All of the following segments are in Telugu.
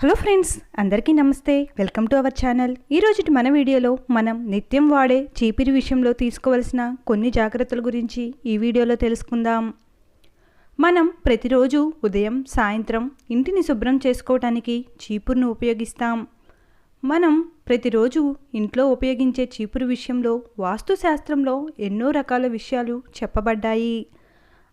హలో ఫ్రెండ్స్ అందరికీ నమస్తే. Welcome to our channel. ఈరోజుటి మన వీడియోలో మనం నిత్యం వాడే చీపిరి విషయంలో తీసుకోవలసిన కొన్ని జాగ్రత్తల గురించి ఈ వీడియోలో తెలుసుకుందాం. మనం ప్రతిరోజు ఉదయం సాయంత్రం ఇంటిని శుభ్రం చేసుకోవటానికి చీపురును ఉపయోగిస్తాం. మనం ప్రతిరోజు ఇంట్లో ఉపయోగించే చీపురు విషయంలో వాస్తుశాస్త్రంలో ఎన్నో రకాల విషయాలు చెప్పబడ్డాయి.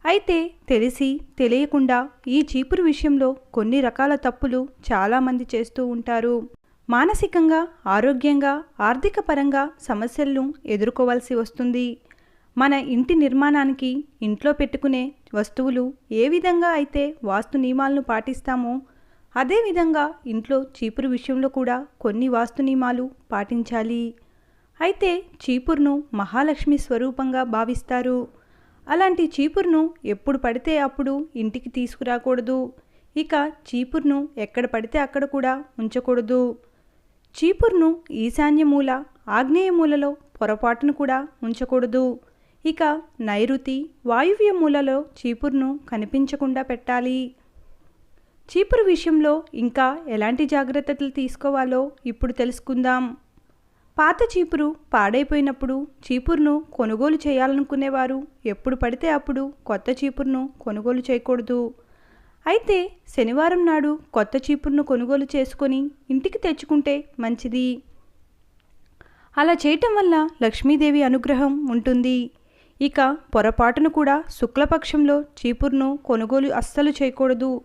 అయితే తెలిసి తెలియకుండా ఈ చీపురు విషయంలో కొన్ని రకాల తప్పులు చాలామంది చేస్తూ ఉంటారు. మానసికంగా ఆరోగ్యంగా ఆర్థిక పరంగా సమస్యలను ఎదుర్కోవాల్సి వస్తుంది. మన ఇంటి నిర్మాణానికి ఇంట్లో పెట్టుకునే వస్తువులు ఏ విధంగా అయితే వాస్తు నియమాలను పాటిస్తామో అదేవిధంగా ఇంట్లో చీపురు విషయంలో కూడా కొన్ని వాస్తు నియమాలు పాటించాలి. అయితే చీపురును మహాలక్ష్మి స్వరూపంగా భావిస్తారు. అలాంటి చీపురును ఎప్పుడు పడితే అప్పుడు ఇంటికి తీసుకురాకూడదు. ఇక చీపురును ఎక్కడ పడితే అక్కడ కూడా ఉంచకూడదు. చీపురును ఈశాన్య మూల ఆగ్నేయ మూలలో పొరపాటును కూడా ఉంచకూడదు. ఇక నైరుతి వాయువ్య మూలలో చీపురును కనిపించకుండా పెట్టాలి. చీపురు విషయంలో ఇంకా ఎలాంటి జాగ్రత్తలు తీసుకోవాలో ఇప్పుడు తెలుసుకుందాం. పాత చీపురు పాడైపోయినప్పుడు చీపురును కొనుగోలు చేయాలనుకునేవారు. ఎప్పుడు పడితే అప్పుడు కొత్త చీపురును కొనుగోలు చేయకూడదు. అయితే శనివారం నాడు కొత్త చీపురును కొనుగోలు చేసుకొని ఇంటికి తెచ్చుకుంటే మంచిది. అలా చేయటం వల్ల లక్ష్మీదేవి అనుగ్రహం ఉంటుంది. ఇక పొరపాటును కూడా శుక్లపక్షంలో చీపురును కొనుగోలు అస్సలు చేయకూడదు.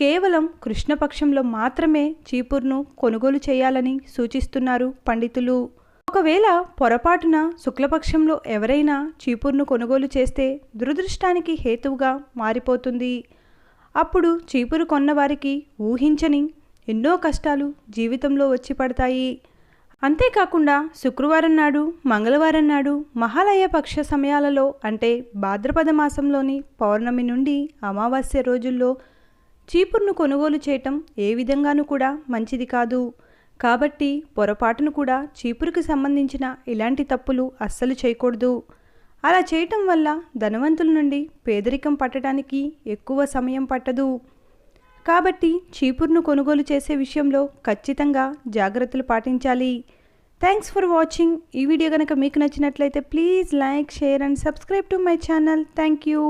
కేవలం కృష్ణపక్షంలో మాత్రమే చీపురును కొనుగోలు చేయాలని సూచిస్తున్నారు పండితులు. ఒకవేళ పొరపాటున శుక్లపక్షంలో ఎవరైనా చీపురును కొనుగోలు చేస్తే దురదృష్టానికి హేతువుగా మారిపోతుంది. అప్పుడు చీపురు కొన్నవారికి ఊహించని ఎన్నో కష్టాలు జీవితంలో వచ్చి పడతాయి. అంతేకాకుండా శుక్రవారం నాడు మంగళవారం నాడు మహాలయ పక్ష సమయాలలో అంటే భాద్రపద మాసంలోని పౌర్ణమి నుండి అమావాస్య రోజుల్లో చీపురును కొనుగోలు చేయటం ఏ విధంగానూ కూడా మంచిది కాదు. కాబట్టి పొరపాటును కూడా చీపురుకు సంబంధించిన ఇలాంటి తప్పులు అస్సలు చేయకూడదు. అలా చేయటం వల్ల ధనవంతుల నుండి పేదరికం పట్టడానికి ఎక్కువ సమయం పట్టదు. కాబట్టి చీపురును కొనుగోలు చేసే విషయంలో ఖచ్చితంగా జాగ్రత్తలు పాటించాలి. థ్యాంక్స్ ఫర్ వాచింగ్ ఈ వీడియో కనుక మీకు నచ్చినట్లయితే please like share and subscribe to my channel. Thank you